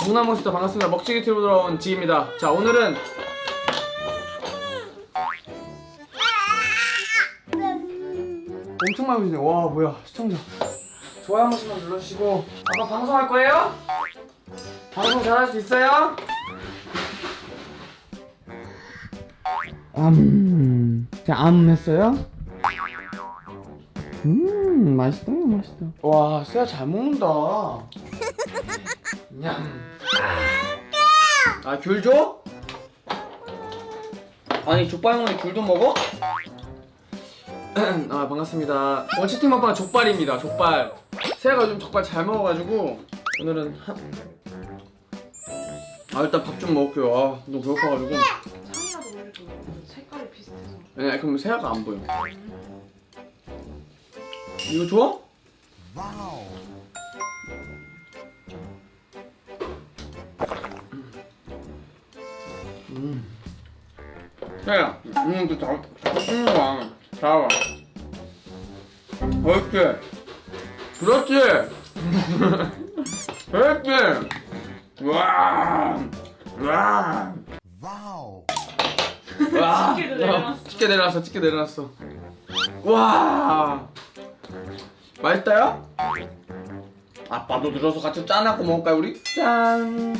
동남모시다 반갑습니다. 먹지기 TV로 돌아온 지입니다. 자 오늘은 엄청 많이 오시네. 와 뭐야 시청자. 좋아요 한 번씩만 눌러주시고 아빠 방송할 거예요? 방송 잘할 수 있어요? 암. 자암 했어요? 음 맛있다 맛있다. 와 쎄야 잘 먹는다. 냠. 아, 귤 줘? 아니, 족발먹니 귤도 먹어? 아, 반갑습니다. 원치팅 먹방은 족발입니다, 족발. 세아가 요즘 족발 잘 먹어가지고, 오늘은 한... 아, 일단 밥 좀 먹을게요. 아, 너무 배고파가지고. 비슷해서. 아니, 그럼 세아가 안 보여. 이거 줘? 음. 세아, 음, 또 잘, 잘 먹는 거야. 잘 와. 그렇지. 그렇지. 그렇지. 와. 와. Wow. 와. 집게 내려놨어. 집게 내려놨어. 와. 맛있다요? 아빠도 들어서 같이 짠하고 먹을까요 우리? 짠.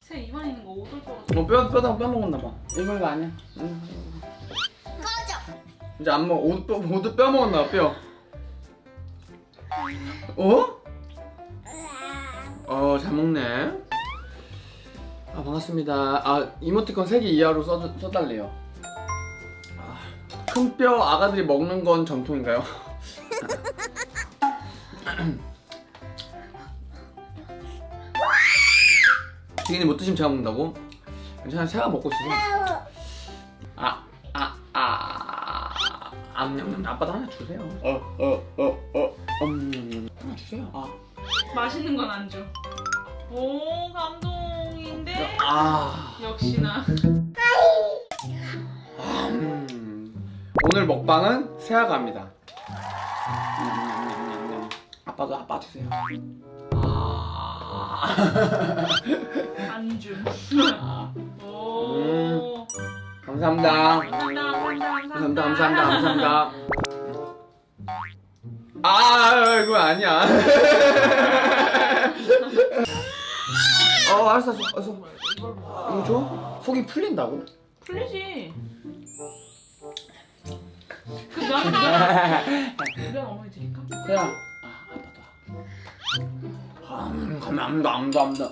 새 입안 있는 거 오돌 것 같아. 어, 뼈 뼈다 뼈 먹었나 봐. 이거 이거 아니야. 응. 이제 안 먹어. 오도 뼈 오도 뼈 먹었나 봐, 뼈. 어? 어, 잘 먹네. 아, 반갑습니다. 아, 이모티콘 3개 이하로 써, 써달래요. 아, 큰뼈 아가들이 먹는 건 전통인가요? 지인이 못 드시면 제가 먹는다고? 괜찮아, 새가 먹고 있어서. 아, 아, 아. 암냠냠. 아빠도 하나 주세요. 어, 어, 어, 어. 음, 하나 주세요. 아. 맛있는 건 안 줘. 오 감동 인데. 아. 역시나. 음. 오늘 먹방은 새아가입니다. 음, 아빠도 아빠 주세요. 아. 안 줌. 아. 오. 감사합니다. 감사합니다. 감사합니다. 감사합니다. 감사합니다. 감사합니다. 아, 이거 아니야. 어, 알았어, 알았어. 알았어. 이거 줘? 속이 풀린다고? 풀리지. 그 남자. 우리 어머니 드릴까? 그냥 아 아빠도 음, 감사합니다 감사합니다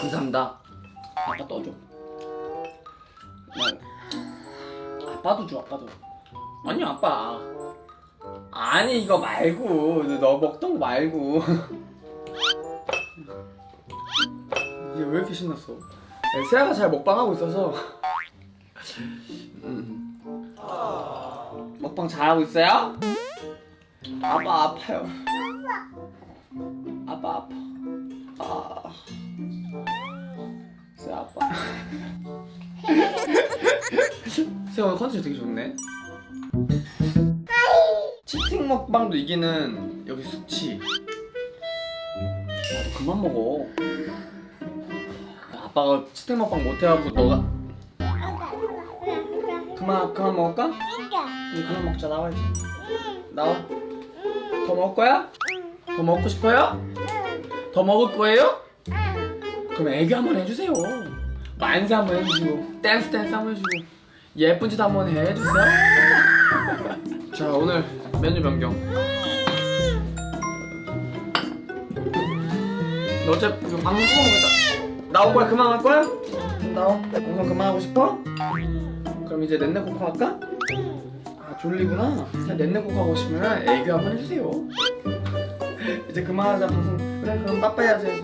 감사합니다 아빠 떠줘 나 아빠도 줘 아빠도 아니 아빠 아니 이거 말고 너 먹던 거 말고 이게 왜 이렇게 신났어 네, 세아가 잘 먹방하고 있어서 음. 먹방 잘하고 있어요? 아빠 아파요. 아빠 아파. 아. 쎄 아빠. 쎄 오늘 컨텐츠 되게 좋네. 치팅 먹방도 이기는 여기 수치. 나도 그만 먹어. 아빠가 치팅 먹방 못 해갖고 너가 그만 그만 먹을까? 이제 그만 먹자 나와야지. 나와. 더 먹을 거야? 더 먹고 싶어요? 더 먹을 거예요? 그럼 애교 한번 해주세요. 만세 한번 해주시고 댄스 댄스 한번 해주시고 예쁜 짓 한번 해주세요. 자 오늘 메뉴 변경. 너 어차피 이거 방송 끄고 나올 거야 그만 할 거야? 나와. 방송 그만하고 싶어? 그럼 이제 넷넷 코코 할까? 아 졸리구나. 그냥 넷넷 코코 하고 싶으면 애교 한번 해주세요. 이제 그만하자 방송. 그래 그럼 빠빠이. 이제.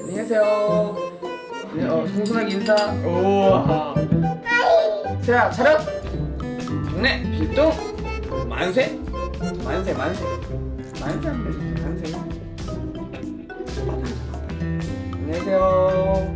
안녕히 계세요. 네, 어, 동선하게 인사. 우와. 세야 차렷. 네 필동. 만세. 만세 만세. 만세 한번 해주세요. 만세. 안녕히 계세요.